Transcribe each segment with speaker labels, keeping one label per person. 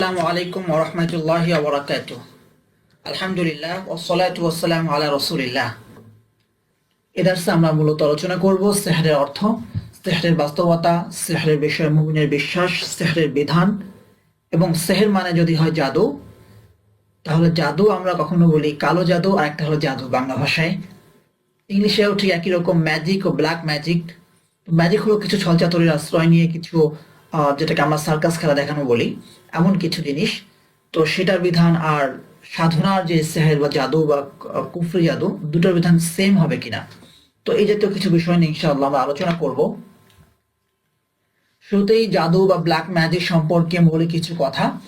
Speaker 1: আসসালামু আলাইকুম ওরহমতুল্লাহ আলহামদুলিল্লাহ ওসলাত ওসালাম আলা রসুলিল্লাহ। আমরা মূলত আলোচনা করব সেহরের অর্থ, সেহরের বাস্তবতা, সেহরের বিষয়ে, মুমিনের বিশ্বাস, সেহরের বিধান, এবং সেহের মানে যদি হয় জাদু, তাহলে জাদু আমরা কখনো বলি কালো জাদু, আর একটা হলো জাদু বাংলা ভাষায়। ইংলিশেও ঠিক একই রকম ম্যাজিক ও ব্ল্যাক ম্যাজিক ম্যাজিক হলো কিছু ছলচাতুরির আশ্রয় নিয়ে কিছু যেটাকে আমরা সার্কাস খেলা দেখানো বলি। এমন কিছু জিনিস। তো সেটার বিধান আর সাধনার যে সেহের বা জাদু বা কুফরি জাদু, দুটোর বিধান সেম হবে কিনা? তো এই জাতীয় কিছু বিষয় নিয়ে ইনশাআল্লাহ আমরা আলোচনা করব। শুরুতেই জাদু বা ব্ল্যাক ম্যাজিক সম্পর্কে মৌলিক কিছু কথা।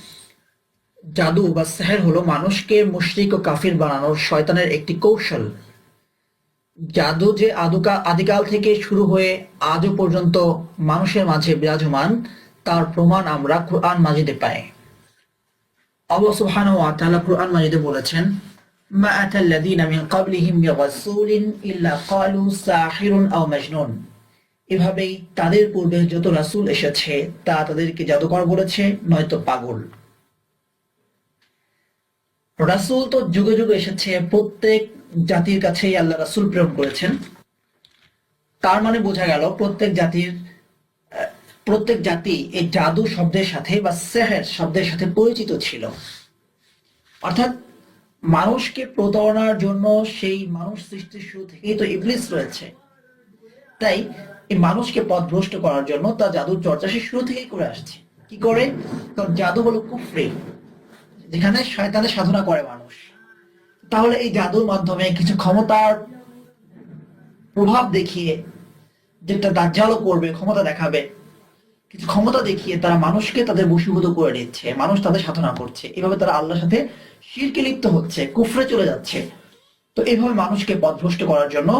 Speaker 1: জাদু বা সেহের হলো মানুষকে মুশরিক ও কাফির বানানোর শয়তানের একটি কৌশল। জাদু যে আদুকা আদিকাল থেকে শুরু হয়ে আজও পর্যন্ত মানুষের মাঝে বিরাজমান তার প্রমাণ আমরা কোরআন মাজিদে পাই। আল্লাহ সুবহানাহু ওয়া তাআলা কোরআন মাজিদে বলেছেন, মা আতাল্লাযীনা মিন ক্বাবলিহিম বিরাসূলিন ইল্লা ক্বালু সাহিরুন আও মাজনুন। এভাবেই তাদের পূর্বে যত রাসূল এসেছে, তা তাদেরকে জাদুকর বলেছে, নয়তো পাগল। রাসূল তো যুগে যুগে এসেছে, প্রত্যেক জাতির কাছেই আল্লাহ রাসূল প্রেরণ করেছেন। তার মানে বোঝা গেল, প্রত্যেক জাতির প্রত্যেক জাতি এই জাদু শব্দের সাথে বা সেহের শব্দের সাথে পরিচিত ছিল। অর্থাৎ মানুষকে প্রতারণার জন্য সেই মানুষ সৃষ্টির শুরু থেকেই তো ইবলিস রয়েছে। তাই এই মানুষকে পথভ্রষ্ট করার জন্য তার জাদুর চর্চা সে শুরু থেকেই করে আসছে। কি করে? কারণ জাদু হলো কুফরি, যেখানে শয়তানের সাধনা করে মানুষ। তাহলে এই জাদুর মাধ্যমে কিছু ক্ষমতার প্রভাব দেখিয়ে যেটা দাজ্জালও করবে, ক্ষমতা দেখাবে কিছু ক্ষমতা দেখিয়ে তারা মানুষকে তাদের বশীভূত করে নিচ্ছে, মানুষ তাদের সাধনা করছে। এভাবে তারা আল্লাহর সাথে শিরকে লিপ্ত হচ্ছে, কুফরে চলে যাচ্ছে। তো এইভাবে মানুষকে পথভ্রষ্ট করার জন্য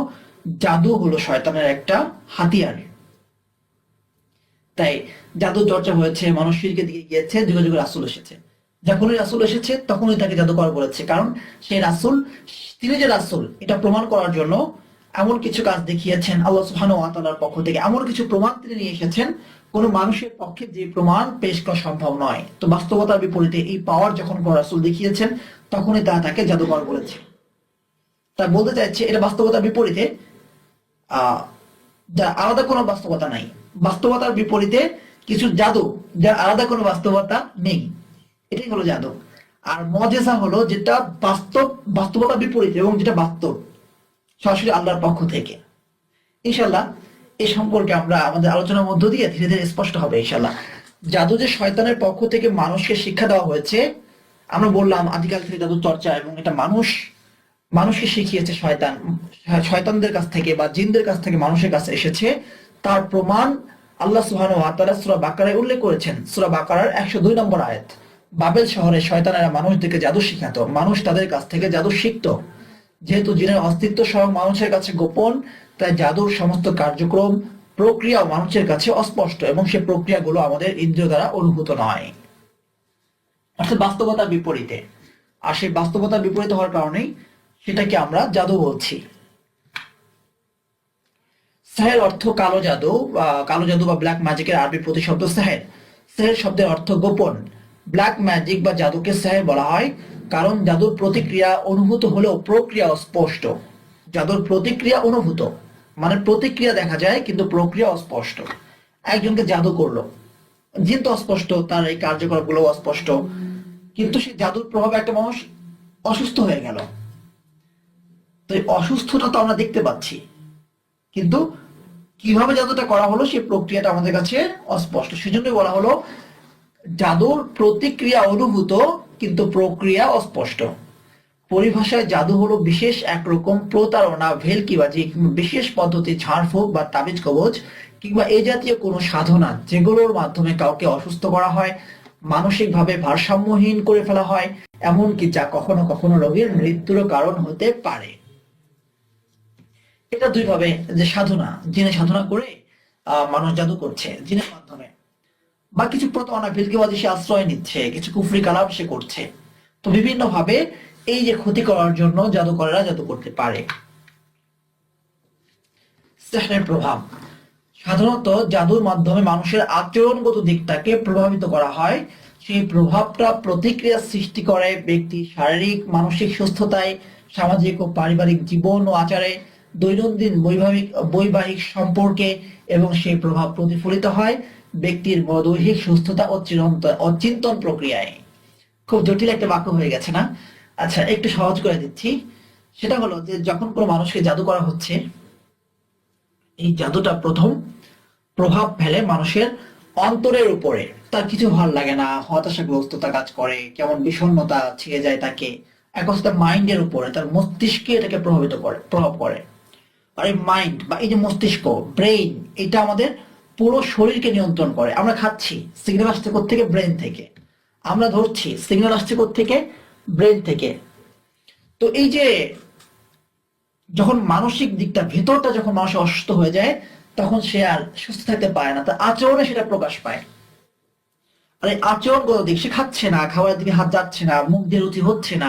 Speaker 1: জাদু হলো শয়তানের একটা হাতিয়ার। তাই জাদু চর্চা হয়েছে, মানুষ শিরকে দিকে গিয়েছে যুগে যুগে রাসুল এসেছে। যখনই রাসুল এসেছে, তখনই তাকে জাদুকর বলেছে, কারণ সেই রাসুল, তিনি যে রাসুল, এটা প্রমাণ করার জন্য এমন কিছু কাজ দেখিয়েছেন আল্লাহ সুবহানাহু ওয়া তাআলার পক্ষ থেকে, এমন কিছু প্রমাণ তিনি নিয়ে এসেছেন। কোন মানুষের পক্ষে যে প্রমাণ পেশ করা সম্ভব নয়। তো বাস্তবতার বিপরীতে এই পাওয়ার যখন রাসুল দেখিয়েছেন, তখনই তা তাকে জাদুকর বলেছে। তা বলতে চাইছে, এটা বাস্তবতার বিপরীতে আহ যা আলাদা কোনো বাস্তবতা নাই। বাস্তবতার বিপরীতে কিছু জাদু, যার আলাদা কোনো বাস্তবতা নেই। এটাই হলো জাদু। আর মজেসা হলো যেটা বাস্তব, বাস্তবতার বিপরীত এবং যেটা বাস্তব। সরাসরি আল্লাহর পক্ষ থেকে। ইনশাল্লাহ এই সম্পর্কে আমরা আমাদের আলোচনার মধ্য দিয়ে ধীরে ধীরে স্পষ্ট হবে ইনশাল্লাহ জাদু যে শয়তানের পক্ষ থেকে মানুষকে শিক্ষা দেওয়া হয়েছে, আমরা বললাম আদিকাল থেকে জাদু চর্চা এবং এটা মানুষ, মানুষকে শিখিয়েছে শয়তান, শয়তানদের কাছ থেকে বা জিনদের কাছ থেকে মানুষের কাছে এসেছে। তার প্রমাণ আল্লাহ সুহান ওয়াতারা সুরা বাকারায় উল্লেখ করেছেন। সুরা বাকারার একশো দুই নম্বর আয়াত, বাবেল শহরে শয়তানেরা মানুষদেরকে জাদু শিখাতো, মানুষ তাদের কাছ থেকে জাদু শিখতো। যেহেতু জিনের অস্তিত্ব সহ মানুষের কাছে গোপন, তাই জাদুর সমস্ত কার্যক্রম প্রক্রিয়া মানুষের কাছে অস্পষ্ট এবং সে প্রক্রিয়াগুলো আমাদের ইন্দ্রিয় দ্বারা অনুভূত নয়। অর্থাৎ বাস্তবতার বিপরীতে। আর সেই বাস্তবতার বিপরীত হওয়ার কারণেই সেটাকে আমরা জাদু বলছি। সাহের অর্থ কালো জাদু বা কালো জাদু বা ব্ল্যাক ম্যাজিকের আরবি প্রতিশব্দ সাহের। সাহের শব্দের অর্থ গোপন। ব্ল্যাক ম্যাজিক বা জাদুকে সাহের বলা হয়। কারণ জাদুর প্রতিক্রিয়া অনুভূত হলেও প্রক্রিয়া অস্পষ্ট জাদুর প্রতিক্রিয়া অনুভূত মানে প্রতিক্রিয়া দেখা যায় কিন্তু প্রক্রিয়া অস্পষ্ট একজনকে জাদু করল জিন তো অস্পষ্ট, তার এই কার্যকলাপগুলো অস্পষ্ট, কিন্তু সেই জাদুর প্রভাবে একটা মানুষ অসুস্থ হয়ে গেল। তো এই অসুস্থতা তো আমরা দেখতে পাচ্ছি, কিন্তু কীভাবে জাদুটা করা হলো সেই প্রক্রিয়াটা আমাদের কাছে অস্পষ্ট। সেজন্যই বলা হলো, জাদুর প্রতিক্রিয়া অনুভূত কিন্তু প্রক্রিয়া অস্পষ্ট পরিভাষায় জাদু হলো বিশেষ একরকম প্রতারণা ভেলকিবাজি কিংবা বিশেষ পদ্ধতি, ঝাড়ফুঁক বা তাবিজ কবজ, কিংবা এই জাতীয় কোনো সাধনা যেগুলোর মাধ্যমে কাউকে অসুস্থ করা হয়, মানসিকভাবে ভারসাম্যহীন করে ফেলা হয়, এমনকি যা কখনো কখনো রোগীর মৃত্যুরও কারণ হতে পারে। এটা দুই ভাবে যে সাধনা জিনে সাধনা করে মানুষ জাদু করছে জিনের মাধ্যমে। বা কিছু প্রতারণা ভেলকিবাজি সে আশ্রয় নিচ্ছে, কিছু কুফরি কালাম সে করছে। তো বিভিন্ন ভাবে এই যে ক্ষতি করার জন্য জাদুকরেরা জাদু করতে পারে। প্রভাব। সাধারণত জাদুর মাধ্যমে মানুষের আচরণগত দিকটাকে প্রভাবিত করা হয়। সেই প্রভাবটা প্রতিক্রিয়া সৃষ্টি করে ব্যক্তি শারীরিক, মানসিক সুস্থতায়, সামাজিক ও পারিবারিক জীবন ও আচারে। দৈনন্দিন বৈবাহিক বৈবাহিক সম্পর্কে এবং সেই প্রভাব প্রতিফলিত হয় ব্যক্তির দৈহিক সুস্থতা ও চিরন্তন ও চিন্তন প্রক্রিয়ায়। খুব জটিল একটা বাক্য হয়ে গেছে না? আচ্ছা একটু সহজ করে দিচ্ছি। সেটা হলো যে যখন কোনো মানুষকে জাদু করা হচ্ছে, এই জাদুটা প্রথম প্রভাব ফেলে মানুষের অন্তরের উপরে। তার কিছু ভালো লাগে না, হতাশাগ্রস্ততা কাজ করে, কেমন বিষণ্ণতা ছেয়ে যায় তাকে, এক মাইন্ডের উপরে, তার মস্তিষ্কে এটাকে প্রভাবিত করে, প্রভাব করে। আর এই মাইন্ড বা এই যে মস্তিষ্ক ব্রেইন এটা আমাদের পুরো শরীরকে নিয়ন্ত্রণ করে। আমরা খাচ্ছি সিগন্যাল আসছে থেকে ব্রেন থেকে। আমরা ধরছি সিগন্যাল আসছে থেকে ব্রেন থেকে। তো এই যে যখন মানসিক দিকটা, ভেতরটা যখন মানুষ অসুস্থ হয়ে যায়, তখন সে আর সুস্থ থাকতে পারে না। তার আচরণে সেটা প্রকাশ পায়। আর এই আচরণগত দিক, সে খাচ্ছে না, খাবারের দিকে হাত যাচ্ছে না, মুখ দিয়ে রুচি হচ্ছে না।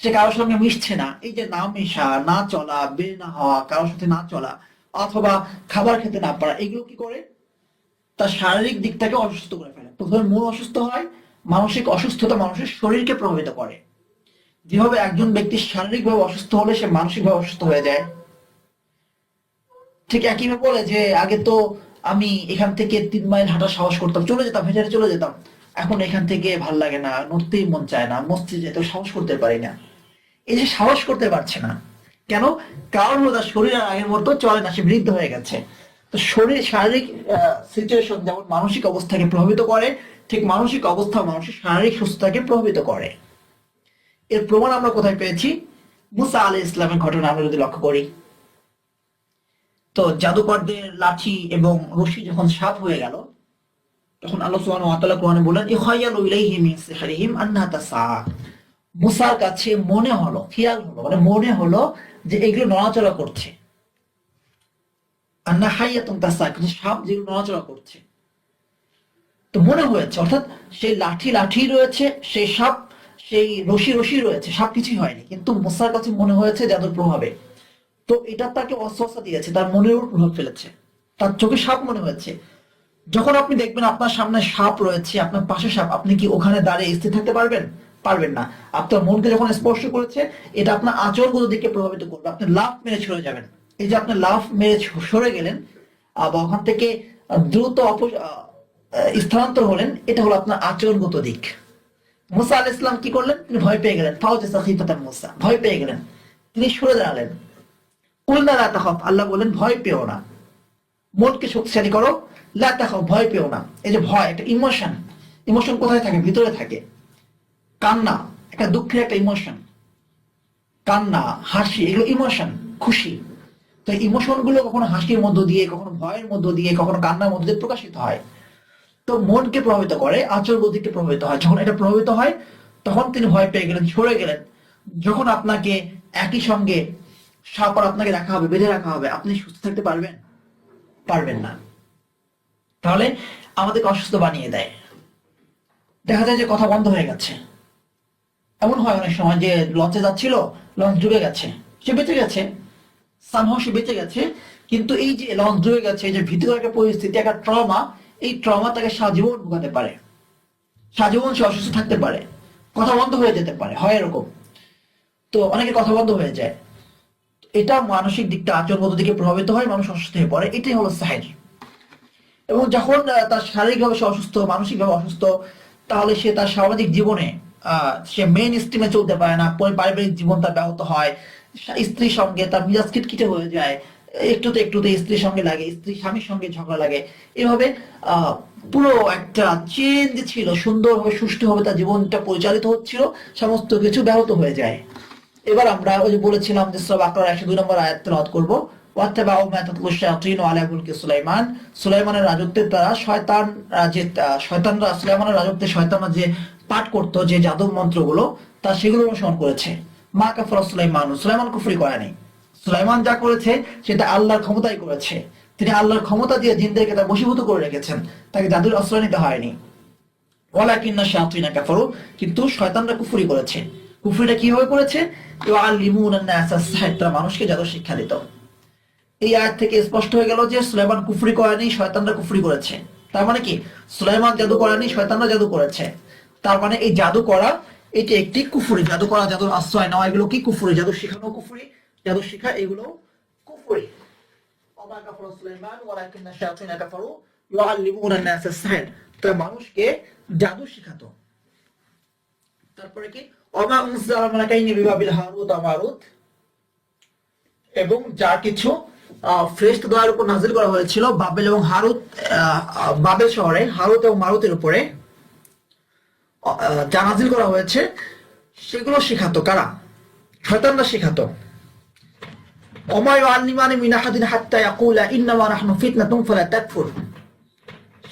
Speaker 1: সে কারোর সঙ্গে মিশছে না। এই যে না মেশা, না চলা বের না হওয়া, কারোর সাথে না চলা, অথবা খাবার খেতে না পারা, এগুলো কি করে? তার শারীরিক দিকটাকে অসুস্থ করে ফেলে। প্রথমে মন অসুস্থ হয়, মানসিক অসুস্থতা মানুষের শরীরকে প্রভাবিত করে। যেভাবে একজন ব্যক্তি শারীরিকভাবে অসুস্থ হলে সে মানসিকভাবে অসুস্থ হয়ে যায়। ঠিক একইভাবে বলে যে, আগে তো আমি এখান থেকে তিন মাইল হাঁটা সাহস করতাম, চলে যেতাম, হেঁটে চলে যেতাম। এখন এখান থেকে ভালো লাগে না, নড়তেই মন চায় না, মস্তিষ্ক যেতে সাহস করতে পারি না। এই যে সাহস করতে পারছে না। কেন? কারণ হলো তার শরীর আর আগের মতো চলে না, সে বৃদ্ধ হয়ে গেছে। তো শরীর, শারীরিক সিচুয়েশন যেমন মানসিক অবস্থাকে প্রভাবিত করে, ঠিক মানসিক অবস্থা মানুষের শারীরিক সুস্থতাকে প্রভাবিত করে। এর প্রমাণ আমরা কোথায় পেয়েছি? মুসা আলী ইসলামের ঘটনা আমরা যদি লক্ষ্য করি। তো জাদুকরদের লাঠি এবং রশি যখন সাপ হয়ে গেল, তখন আল্লাহ সুবহানাহু ওয়া কোরআনে বলেন ইখায়ালু ইলাইহি মিন সিহরিহিম আন্নাহা মুসার কাছে মনে হলো, খেয়াল হলো মানে মনে হলো যে এগুলো নড়াচড়া করছে। আন্না হাইয়াতুন তাসা কিন্তু সাপ যেগুলো নড়াচড়া করছে। তো মনে হয়েছে, অর্থাৎ সেই লাঠি লাঠি রয়েছে, সেই সাপ, সেই রশি রশি রয়েছে সব কিছুই হয়নি। কিন্তু মুসার কাছে মনে হয়েছে জাদুর প্রভাবে তো এটা তাকে অস্বস্থা দিয়েছে, তার মনের উপর প্রভাব ফেলেছে। তার চোখে সাপ মনে হয়েছে। যখন আপনি দেখবেন আপনার সামনে সাপ রয়েছে, আপনার পাশে সাপ, আপনি কি ওখানে দাঁড়িয়ে স্থির থাকতে পারবেন? পারবেন না। আপনার মনকে যখন স্পর্শ করেছে, এটা আপনার আচরণগত দিকে প্রভাবিত করবে। আপনি লাভ মেরে সরে যাবেন। এই যে আপনি লাভ মেরে সরে গেলেন বা ওখান থেকে দ্রুত স্থানান্তর হলেন, এটা হলো আপনার আচরণগত দিক। মুসা আল ইসলাম কি করলেন? তিনি ভয় পেয়ে গেলেন। মুসা। ভয় পেয়ে গেলেন। তিনি সরে দাঁড়ালেন। উল্লা লা তাখাফ। আল্লাহ বলেন ভয় পেও না। মনকে শক্তিশালী করো। লা তাখাফ, ভয় পেও না। এই যে ভয় একটা ইমোশন ইমোশন কোথায় থাকে? ভিতরে থাকে। কান্না, একটা দুঃখের একটা ইমোশন কান্না, হাসি, এগুলো ইমোশন খুশি। তো ইমোশনগুলো কখনো হাসির মধ্য দিয়ে, কখনো ভয়ের মধ্য দিয়ে, কখনো কান্নার মধ্য দিয়ে প্রকাশিত হয়। তো মনকে প্রভাবিত করে আচর গতিকে প্রভাবিত হয়। যখন এটা প্রভাবিত হয়, তখন তিনি ভয় পেয়ে গেলেন, সরে গেলেন। যখন আপনাকে একই সঙ্গে সাপর আপনাকে রাখা হবে, বেঁধে রাখা হবে, আপনি সুস্থ থাকতে পারবেন? পারবেন না। তাহলে আমাদেরকে অসুস্থ বানিয়ে দেয়। দেখা যায় যে কথা বন্ধ হয়ে গেছে। এমন হয় অনেক সময় যে লঞ্চে যাচ্ছিল লঞ্চ ডুবে গেছে। সে বেঁচে গেছে। সামহাও সে বেঁচে গেছে। কিন্তু এই যে লঞ্চ ডুবে গেছে যে ভীতিকর একটা পরিস্থিতি, একটা ট্রমা এই ট্রমা তাকে সাজীবন ভোগাতে পারে। সাজীবন সে অসুস্থ থাকতে পারে। কথা বন্ধ হয়ে যেতে পারে, হয় এরকম। তো অনেকে কথা বন্ধ হয়ে যায়। এটা মানসিক দিকটা, আচরণগত দিকে প্রভাবিত হয়, মানুষ অসুস্থ হয়ে পড়ে। এটাই হলো সাহের এবং যখন তার শারীরিকভাবে সে অসুস্থ, মানসিকভাবে অসুস্থ, তাহলে সে তার সামাজিক জীবনে সে মেন স্ট্রিমে চলতে পারে না পারিবারিক জীবন তার ব্যাহত হয়। স্ত্রীর সঙ্গে তার মিজাজ খিটখিটে হয়ে যায়। একটুতে একটুতে স্ত্রীর সঙ্গে লাগে স্ত্রী স্বামীর সঙ্গে ঝগড়া লাগে। এভাবে পুরো একটা চেঞ্জ ছিল, সুন্দরভাবে, সুষ্ঠুভাবে তার জীবনটা পরিচালিত হচ্ছিল, সমস্ত কিছু ব্যাহত হয়ে যায়। এবার আমরা ওই যে বলেছিলাম যে সব আকরার একশো দুই নম্বর আয়াত তেলাওয়াত করব। সুলাইমানের রাজত্বে তারা শয়তান যে শয়তানরা, সুলাইমানের রাজত্বে শয়তানরা যে পাঠ করতো যে জাদু মন্ত্রগুলো, তা সেগুলো অনুসরণ করেছে। মা কাফর সুলাইমান সুলাইমান কুফরি করেনি সুলাইমান যা করেছে, সেটা আল্লাহর ক্ষমতাই করেছে। তিনি আল্লাহর ক্ষমতা দিয়ে জিনদেরকে তা বশীভূত করে রেখেছেন। তাকে জাদুর আশ্রয় নিতে হয়নি। ওয়ালাকিন্না কিন্তু শয়তানরা কুফরি করেছে। কুফরিটা কীভাবে করেছে? মানুষকে জাদু শিক্ষা দিত। এই আয়াত থেকে স্পষ্ট হয়ে গেল যে সুলাইমান কুফরি করেনি, শয়তানরা কুফরি করেছে। তার মানে কি? সুলাইমান জাদু করেনি, শয়তানরা জাদু করেছে। তার মানে এই জাদু করা, এটি একটি কুফুরি। জাদু করা জাদুর আশ্রয় নেওয়া, এগুলো কি কুফুরি? জাদু শেখানো কুফুরি? জাদু শিখা এগুলো কুফুরি। মানুষকে জাদু তারপরে কি? এবং যা কিছু ফ্রেস্ট দয়ার উপর নাজিল করা হয়েছিল বাবেল এবং হারুত বাবেল শহরে, হারুত এবং মারুতের উপরে। আহ, যা নাজিল করা হয়েছে সেগুলো শেখাতো কারা? শয়তানরা শেখাতো।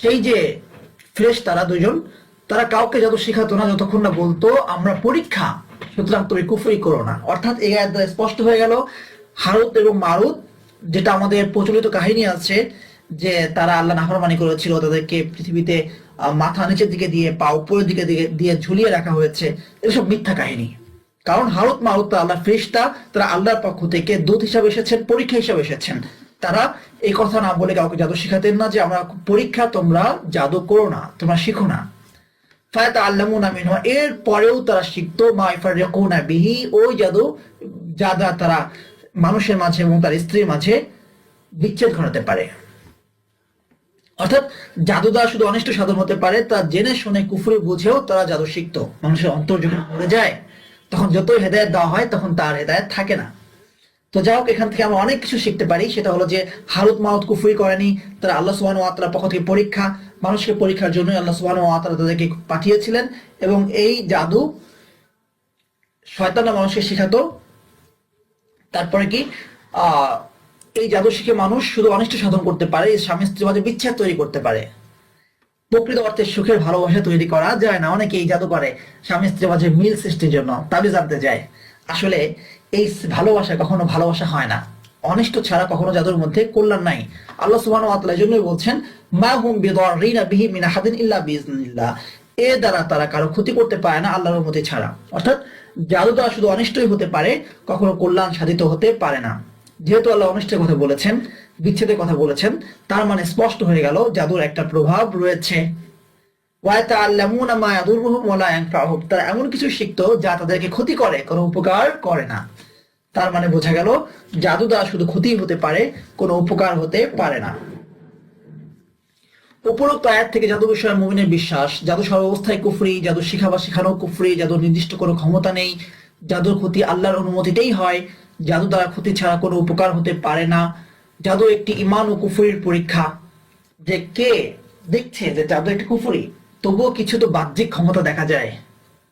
Speaker 1: সেই যে ফ্রেশ তারা দুজন তারা কাউকে যত শেখাতো না যতক্ষণ না বলতো আমরা পরীক্ষা সুতরাং তুমি কুফরি করো না। অর্থাৎ এই আয়াত স্পষ্ট হয়ে গেল। হারুত এবং মারুত যেটা আমাদের প্রচলিত কাহিনী আছে যে তারা আল্লাহ নাফরমানি করেছিল তাদেরকে পৃথিবীতে মাথা নিচের দিকে দিয়ে, পা উপরের দিকে দিয়ে ঝুলিয়ে রাখা হয়েছে। এসব মিথ্যা কাহিনী। কারণ হারুত মারুত আল্লাহ ফ্রেশতা, তারা আল্লাহর পক্ষ থেকে দূত হিসাবে এসেছেন, পরীক্ষা হিসাবে এসেছেন। তারা এই কথা না বলে কাউকে জাদু শিখাতেন না যে, আমরা পরীক্ষা, তোমরা জাদু করো না, তোমরা শিখো না। ফায়াত আল্লামুনা মিনহু এর পরেও তারা শিখতো, মা ইফারিকুনা বিহি ওই জাদু যা তারা মানুষের মাঝে এবং তার স্ত্রীর মাঝে বিচ্ছেদ ঘটাতে পারে। অর্থাৎ জাদু দ্বারা শুধু অনিষ্ট সাধন হতে পারে, তা জেনে শুনে কুফুরি বুঝেও তারা জাদু শিখতো। মানুষের অন্তর যখন মরে যায়, তখন যতই হেদায়ত দেওয়া হয়, তখন তার হেদায়ত থাকে না। তো যাই হোক, এখান থেকে আমরা অনেক কিছু শিখতে পারি। সেটা হলো যে, হারুত মারুত কুফরি করেনি, তারা আল্লাহ সুবাহ ওয়াতালার পক্ষ থেকে পরীক্ষা, মানুষকে পরীক্ষার জন্য আল্লাহ সুবাহ ওয়াতালা তাদেরকে পাঠিয়েছিলেন এবং এই জাদু শয়তানরা মানুষকে শেখাতো। তারপরে কি? আহ এই জাদু শিখে মানুষ শুধু অনিষ্ট সাধন করতে পারে স্বামী স্ত্রীর মাঝে বিচ্ছেদ তৈরি করতে পারে। প্রকৃত অর্থে সুখের ভালোবাসা তৈরি করা যায় না, অনেকে এই জাদু করে স্বামী স্ত্রীর মাঝে মিল সৃষ্টির জন্য তাবি জানতে যায়। আসলে এই ভালোবাসা কখনো ভালোবাসা হয় না। অনিষ্ট ছাড়া কখনো জাদুর মধ্যে কল্যাণ নাই। আল্লাহ সুবহানাহু ওয়া তাআলা জন্যই বলছেন, মা হুম বিদাররিনা বিহি মিন আহাদিন ইল্লা বিইজনিল্লাহ এ দ্বারা তারা কারও ক্ষতি করতে পারে না আল্লাহর অনুমতি ছাড়া। অর্থাৎ জাদু দ্বারা শুধু অনিষ্টই হতে পারে, কখনো কল্যাণ সাধিত হতে পারে না। যেহেতু আল্লাহ অনিষ্টের কথা বলেছেন, বিচ্ছেদের কথা বলেছেন, তার মানে স্পষ্ট হয়ে গেল জাদুর একটা প্রভাব রয়েছে। তারা এমন কিছু শিখতো যা তাদেরকে ক্ষতি করে, কোনো উপকার করে না। তার মানে বোঝা গেল জাদু দ্বারা শুধু ক্ষতি হতে পারে, কোনো উপকার হতে পারে না। উপরোক্ত আয়াত থেকে জাদু বিষয়ে মুমিনের বিশ্বাস, জাদু সর্বাবস্থায় কুফরি, জাদু শিখা বা শেখানো কুফরি, জাদুর নির্দিষ্ট কোনো ক্ষমতা নেই, জাদুর ক্ষতি আল্লাহর অনুমতিতেই হয়। জাদু দ্বারা ক্ষতি ছাড়া কোনো উপকার হতে পারে না। জাদু একটি ইমান ও কুফরির পরীক্ষা। যে কে দেখছে যে জাদু একটি কুফরি, তবুও কিছু তো বাহ্যিক ক্ষমতা দেখা যায়।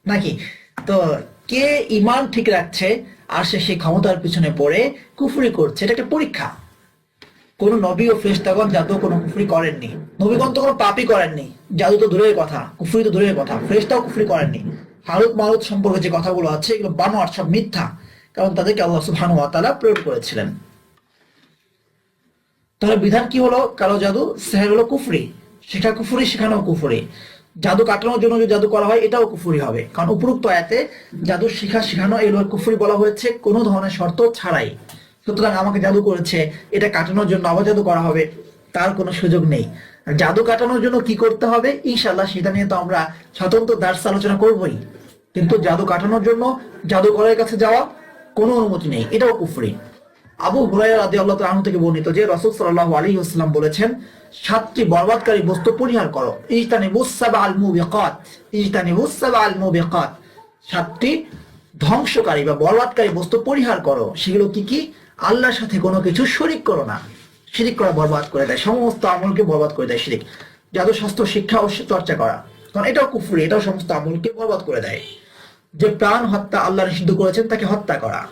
Speaker 1: নাকি? তো কে ইমান ঠিক রাখছে আর সে সেই ক্ষমতার পিছনে পড়ে কুফুরি করছে, এটা একটা পরীক্ষা। কোন নবী ও ফেরেশতাগণ জাদু কোনো কুফরি করেননি। নবীগণ তো কোনো পাপই করেননি। জাদু তো দূরের কথা, কুফরি তো দূরের কথা, ফেরেশতাও কুফরি করেননি। হারুত মারুত সম্পর্কে যে কথাগুলো আছে, এগুলো বানোয়ার সব মিথ্যা। কারণ তাদেরকে আল্লাহ সুবহানাহু ওয়া তাআলা প্রেরণ করেছিলেন। তাহলে বিধান কি হলো? কালো জাদু, সেহের হলো কুফরি। শেখা কুফরি শেখানো কুফরি। জাদু কাটানোর জন্য যদি জাদু করা হয়, এটাও কুফরি হবে। কারণ উপরোক্ত আয়াতে জাদু শিখা, শেখানো, এগুলো কুফরি বলা হয়েছে, কোনো ধরনের শর্ত ছাড়াই। সুতরাং আমাকে জাদু করেছে, এটা কাটানোর জন্য আবার জাদু করা হবে, তার কোনো সুযোগ নেই। জাদু কাটানোর জন্য কি করতে হবে? ইনশাল্লাহ সেটা নিয়ে তো আমরা স্বতন্ত্র দার্স আলোচনা করবই। কিন্তু জাদু কাটানোর জন্য জাদুঘরের কাছে যাওয়া কোনো অনুমতি নেই, এটাও কুফরি। আবু হুরায়রা রাদিয়াল্লাহু তাআলা আনহু থেকে বর্ণিত যে রাসূল সাল্লাল্লাহু আলাইহি ওয়াসাল্লাম বলেছেন, সাতটি বরবাদকারী বস্তু পরিহার করো। ইজতানিবুস সাবআল মুবিকাত ইজতানিবুস সাবআল মুবিকাত। সাতটি ধ্বংসকারী বা বরবাদকারী বস্তু পরিহার করো। সেগুলো কি কি? আল্লাহর সাথে কোনো কিছু শরিক করো না। শিরিক করা বরবাদ করে দেয়, সমস্ত আমলকে বরবাদ করে দেয় শিরিক। জাদু স্বাস্থ্য শিক্ষা ও চর্চা করা। কারণ এটাও কুফরি, এটাও সমস্ত আমলকে বরবাদ করে দেয়। যে প্রাণ হত্যা আল্লাহ নিষিদ্ধ করেছেন, তাকে হত্যা করা।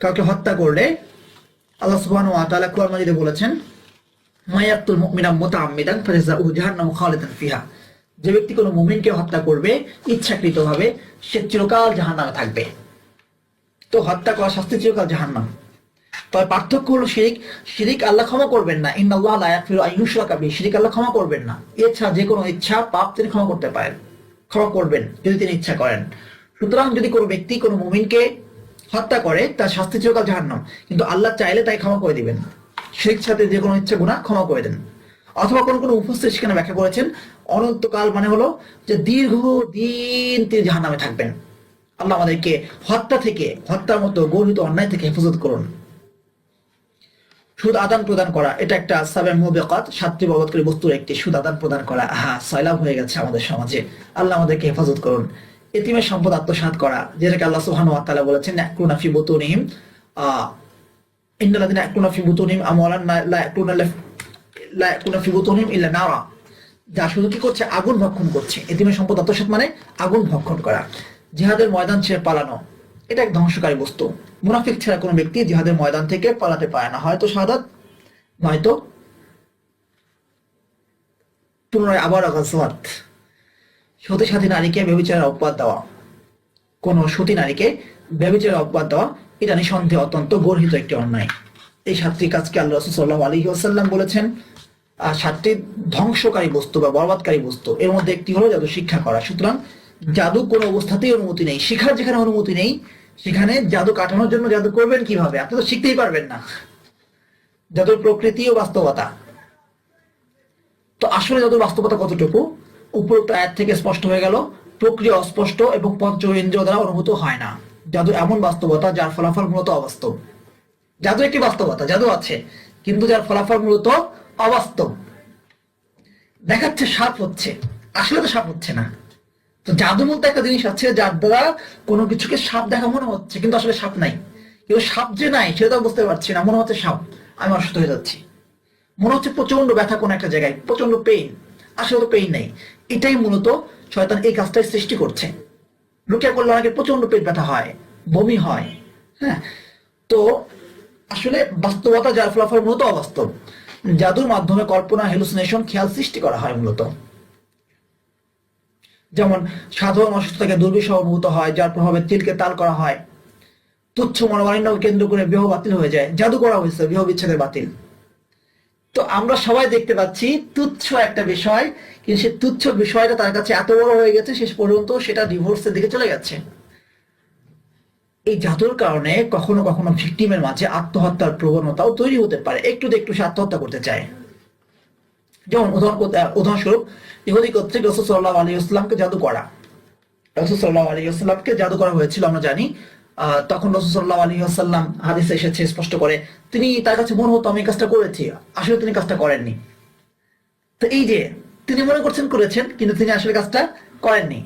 Speaker 1: কাউকে হত্যা করলে আল্লাহ সুবহানাহু ওয়া তাআলা কোরআন মাজিদে বলেছেন মায়াতুল মুমিনা মুতাআম্মিদান ফাজাযাউহু জাহান্নামু খালিদান ফিহা। যে ব্যক্তি কোনো মুমিনকে হত্যা করবে, ইচ্ছাকৃতভাবে, সে চিরকাল জাহান্নামে থাকবে। তো হত্যা করা শাস্তি চিরকাল জাহান্নাম। তবে পার্থক্য হলো শিরিক। শিরিক আল্লাহ ক্ষমা করবেন না। ইন্নাল্লাহ লা ইয়াগফিরু আন ইউশরাকা বিহি। শিরিক আল্লাহ ক্ষমা করবেন না। এছাড়া যে কোনো ইচ্ছা পাপ তিনি ক্ষমা করতে পারেন। ক্ষমা করবেন যদি তিনি ইচ্ছা করেন। সুতরাং যদি কোনো ব্যক্তি কোনো মুমিনকে হত্যা করে, তার শাস্তি চিরকাল জাহান্নাম। কিন্তু আল্লাহ চাইলে তাই ক্ষমা করে দিবেন। শিরিক সাথে যে কোনো ইচ্ছা, গুনাহ ক্ষমা করে দেন। অথবা কোন কোন উপস্থিত সেখানে ব্যাখ্যা করেছেন, অনন্তকাল মানে হলো যে দীর্ঘ দিন তিনি জাহান্নামে থাকবেন। আল্লাহ আমাদেরকে হত্যা থেকে, হত্যার মতো গর্হিত অন্যায় থেকে হেফাজত করুন। সুদ আদান প্রদান করা, এটা একটা সাবে মুবেকাত, সাতটি বলৎকারী বস্তুর একটি সুদ আদান প্রদান করা। হ্যাঁ সয়লাভ হয়ে গেছে আমাদের সমাজে। আল্লাহ আমাদেরকে হেফাজত করুন। এতিমের সম্পদ আত্মসাৎ করা, যেটাকে আল্লাহ সুবহানাহু ওয়া তাআলা বলেছেন, ইয়াকুনা ফি আহ ইন্নাল্লাযিনা ইয়াকুনা ফি বুতুনিহিম আমওয়ালান, লা ইয়াকুনা লা ইয়াকুনা ফি বুতুনিহিম ইল্লা নারা। যা শুধু কি করছে? আগুন ভক্ষণ করছে। এতিমের সম্পদ আত্মসাৎ মানে আগুন ভক্ষণ করা। জিহাদের ময়দান ছেড়ে পালানো। এটা এক ধ্বংসকারী বস্তু। মুনাফিক ছাড়া কোনো ব্যক্তি জিহাদের ময়দান থেকে পালাতে পারে না। হয়তো শাহাদাত, নয়তো পুনরায় আবার সতী সাথী নারীকে ব্যবচারের অপবাদ দেওয়া। কোন সতী নারীকে ব্যবচারের অপবাদ দেওয়া, এটা নিঃসন্দেহে অত্যন্ত গর্হিত একটি অন্যায়। এই সাতটি কাজকে আল্লাহ রসুল সাল্লাহ আলী আসাল্লাম বলেছেন আর সাতটি ধ্বংসকারী বস্তু বা বরবাদকারী বস্তু। এর মধ্যে একটি হলো যাদের শিক্ষা করা। সুতরাং জাদু কোনো অবস্থাতেই অনুমতি নেই। শিখার যেখানে অনুমতি নেই, সেখানে জাদু কাটানোর জন্য জাদু করবেন কীভাবে? আপনি তো শিখতেই পারবেন না। জাদুর প্রকৃতি ও বাস্তবতা। তো আসলে জাদুর বাস্তবতা কতটুকু? উপরোক্ত আয়াত থেকে স্পষ্ট হয়ে গেল, প্রক্রিয়া অস্পষ্ট এবং পঞ্চ ইন্দ্রিয় দ্বারা অনুভূত হয় না। জাদু এমন বাস্তবতা যার ফলাফল মূলত অবাস্তব। জাদু একটি বাস্তবতা, জাদু আছে, কিন্তু যার ফলাফল মূলত অবাস্তব। দেখাচ্ছে সাপ হচ্ছে। আসলে তো সাপ হচ্ছে না। তো জাদু বলতে একটা জিনিস আছে যার দ্বারা কোনো কিছুকে সাপ দেখা মনে হচ্ছে, কিন্তু আসলে সাপ নাই। কিন্তু সাপ যে নাই, সেটা বুঝতে পারছি না। মনে হচ্ছে সাপ। আমি অসুস্থ হয়ে যাচ্ছি। মনে হচ্ছে প্রচণ্ড ব্যথা কোনো একটা জায়গায়। প্রচণ্ড পেইন আসলে তো পেইন নেই। এটাই মূলত শয়তান এই কাজটাই সৃষ্টি করছে। রুকিয়া করলে অনেকে প্রচণ্ড পেট ব্যথা হয়, বমি হয়। হ্যাঁ? তো আসলে বাস্তবতা যার ফলাফল মূলত অবাস্তব। জাদুর মাধ্যমে কল্পনা হেলুসিনেশন খেয়াল সৃষ্টি করা হয় মূলত। যেমন সাধারণ অসুস্থতাকে দুর্বিষহ অনুভূত হয়, যার প্রভাবে তিলকে তাল করা হয়। তুচ্ছ মনোমালিন্যকে কেন্দ্র করে বিবাহ বাতিল হয়ে যায়। জাদু করা হয়েছে, বিবাহ বিচ্ছেদের বাতিল। তো আমরা সবাই দেখতে পাচ্ছি তুচ্ছ একটা বিষয়, কিন্তু সে তুচ্ছ বিষয়টা তার কাছে এত বড় হয়ে গেছে, শেষ পর্যন্ত সেটা ডিভোর্সের দিকে চলে গেছে। এই জাদুর কারণে কখনো কখনো ভিকটিমের মাঝে আত্মহত্যার প্রবণতাও তৈরি হতে পারে। একটু একটু সে আত্মহত্যা করতে চায়। যেমন উদাহরণ উদাহরণস্বরূপ, ইহুদি কর্তৃক রসুল সাল্লাহ আলী ইসলামকে জাদু করা। রসুল সাল্লাহ আলী ইসলামকে জাদু করা হয়েছিল, আমরা জানি। তখন রসুল সাল্লাহ আলী আসাল্লাম হাদিসে এসেছে স্পষ্ট করে, তিনি তার কাছে মনে হতো, আমি কাজটা করেছি, আসলে তিনি কাজটা করেননি। তো এই যে, তিনি মনে করছেন করেছেন, কিন্তু তিনি আসলে কাজটা করেননি।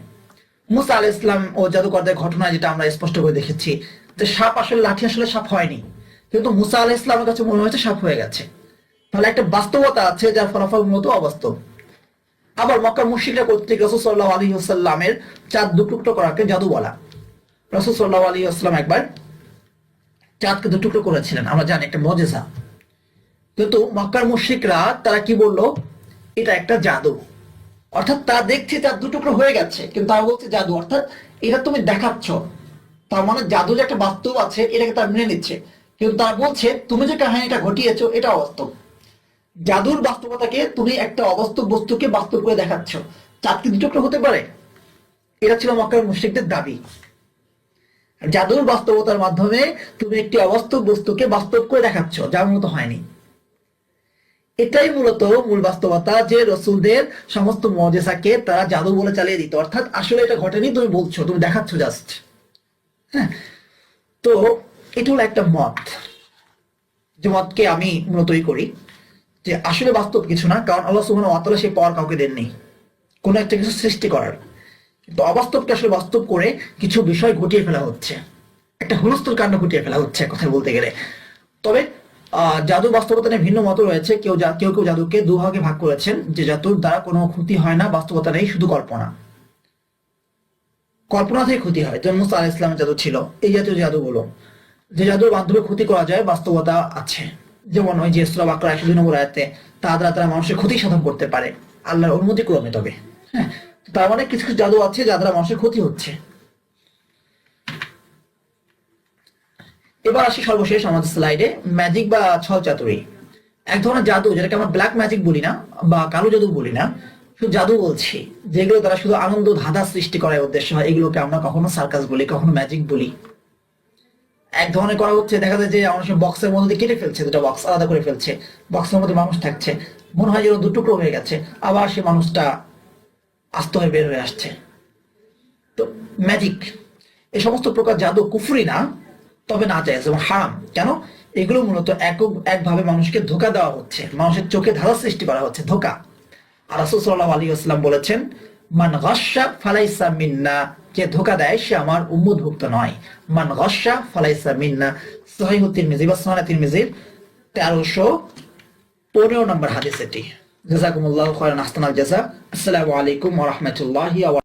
Speaker 1: মুসা আল ইসলাম ও জাদুকরদের ঘটনা যেটা আমরা স্পষ্ট করে দেখেছি, যে সাপ আসলে লাঠি আসলে সাপ হয়নি। কিন্তু মুসা আল ইসলামের কাছে মনে হয়েছে সাপ হয়ে গেছে। তাহলে একটা বাস্তবতা আছে যার ফলাফল মূলত অবাস্তব। আবার মক্কা মুশিকরা কর্তৃক রসুল সাল্লাহ আলী আসাল্লামের চাঁদ দুটুকটো করাকে জাদু বলা। রসুল সাল্লাহ আলী আসলাম একবার চাঁদকে দুটুকটো করেছিলেন, আমরা জানি একটা মজেসা কিন্তু মক্কার মুশিকরা তারা কি বলল? এটা একটা জাদু। অর্থাৎ তা দেখছে তার দুটুকরো হয়ে গেছে, কিন্তু তারা বলছে জাদু। অর্থাৎ এটা তুমি দেখাচ্ছ। তার মানে জাদু যে একটা বাস্তব আছে, এটাকে তারা মেনে নিচ্ছে। কিন্তু তারা বলছে, তুমি যে কাহিনীটা ঘটিয়েছো, এটা অবাস্তব। জাদুর বাস্তবতাকে তুমি একটা অবাস্তব বস্তুকে বাস্তব করে দেখাচ্ছ। চাঁদ কি দুটুকরো হতে পারে। এটা ছিল মক্কার মুশরিকদের দাবি। জাদুর বাস্তবতার মাধ্যমে তুমি একটি অবাস্তব বস্তুকে বাস্তব করে দেখাচ্ছ, যার মতো হয়নি। এটাই মূলত মূল বাস্তবতা যে রসুলদের সমস্ত মজেসাকে তারা জাদু বলে চালিয়ে দিত। অর্থাৎ আসলে এটা ঘটেনি, তুমি বলছো, তুমি দেখাচ্ছ জাস্ট হ্যাঁ? তো এটা হলো একটা মত। যে মতকে আমি মূলতই করি। যে আসলে বাস্তব কিছু না, কারণ আল্লাহ সুবহানাহু ওয়া সেই পাওয়ার কাউকে দেননি। কোনো একটা কিছু সৃষ্টি করার। কিন্তু অবাস্তবকে আসলে বাস্তব করে কিছু বিষয় ঘটিয়ে ফেলা হচ্ছে। একটা হুলস্থুল কাণ্ড ঘটিয়ে ফেলা হচ্ছে কথা বলতে গেলে। তবে জাদু বাস্তবতা নিয়ে ভিন্ন মত রয়েছে। কেউ কেউ কেউ জাদুকে দুভাগে ভাগ করেছেন। যে জাদুর দ্বারা কোনো ক্ষতি হয় না, বাস্তবতা নেই, শুধু কল্পনা। কল্পনা থেকে ক্ষতি হয়। যেমন মুসা আলাহ ইসলামের জাদু ছিল। এই জাতীয় জাদুগুলো। যে জাদুর মাধ্যমে ক্ষতি করা যায়, বাস্তবতা আছে। যেমন ওই যে আকরা একশো দুই নম্বর আয়াতে, তা দ্বারা তারা মানুষের ক্ষতি সাধন করতে পারে। আল্লাহর অনুমতি ক্রমে তবে। হ্যাঁ তার মানে কিছু কিছু জাদু আছে যা দ্বারা মানুষের ক্ষতি হচ্ছে। এবার আসি সর্বশেষ আমাদের স্লাইডে, ম্যাজিক বা ছল চাতুরি। এক ধরনের জাদু, যেটাকে আমরা ব্ল্যাক ম্যাজিক বলি না, বা কালো জাদু বলি না, শুধু জাদু বলছি, যেগুলো তারা শুধু আনন্দ, ধাঁধা সৃষ্টি করার উদ্দেশ্য হয়। এগুলোকে আমরা কখনো সার্কাস বলি, কখনো ম্যাজিক বলি। এক ধরনের করা হচ্ছে, দেখা যায় যে মানুষ বক্সের মধ্যে কেটে ফেলছে, দুটা বক্স আলাদা করে ফেলছে বক্সের মধ্যে মানুষ থাকছে, মনে হয় যেন দুটুকরো হয়ে গেছে, আবার সে মানুষটা আস্ত হয়ে বের হয়ে আসছে। তো ম্যাজিক এই সমস্ত প্রকার জাদু কুফরি না, তবে না যায় এবং হারাম। কেন? এগুলো মূলত এক একভাবে মানুষকে ধোকা দেওয়া হচ্ছে, মানুষের চোখে ধারা সৃষ্টি করা হচ্ছে, ধোকা। আর রাসূল সাল্লাল্লাহু আলাইহি ওয়াসাল্লাম বলেছেন, মান গাশশা ফালাইসা মিন্না যে ধোকা দেয় সে আমার উম্মুদভুক্ত নয়। মান গসা ফালাইসা মিন্না। সহিহ তিরমিজি বা সুনান তিরমিজির 1315 নম্বর হাদিস এটি জাজাকুমুল্লাহ খায়রান আহসানাল জাযা আসসালামু আলাইকুম ওয়া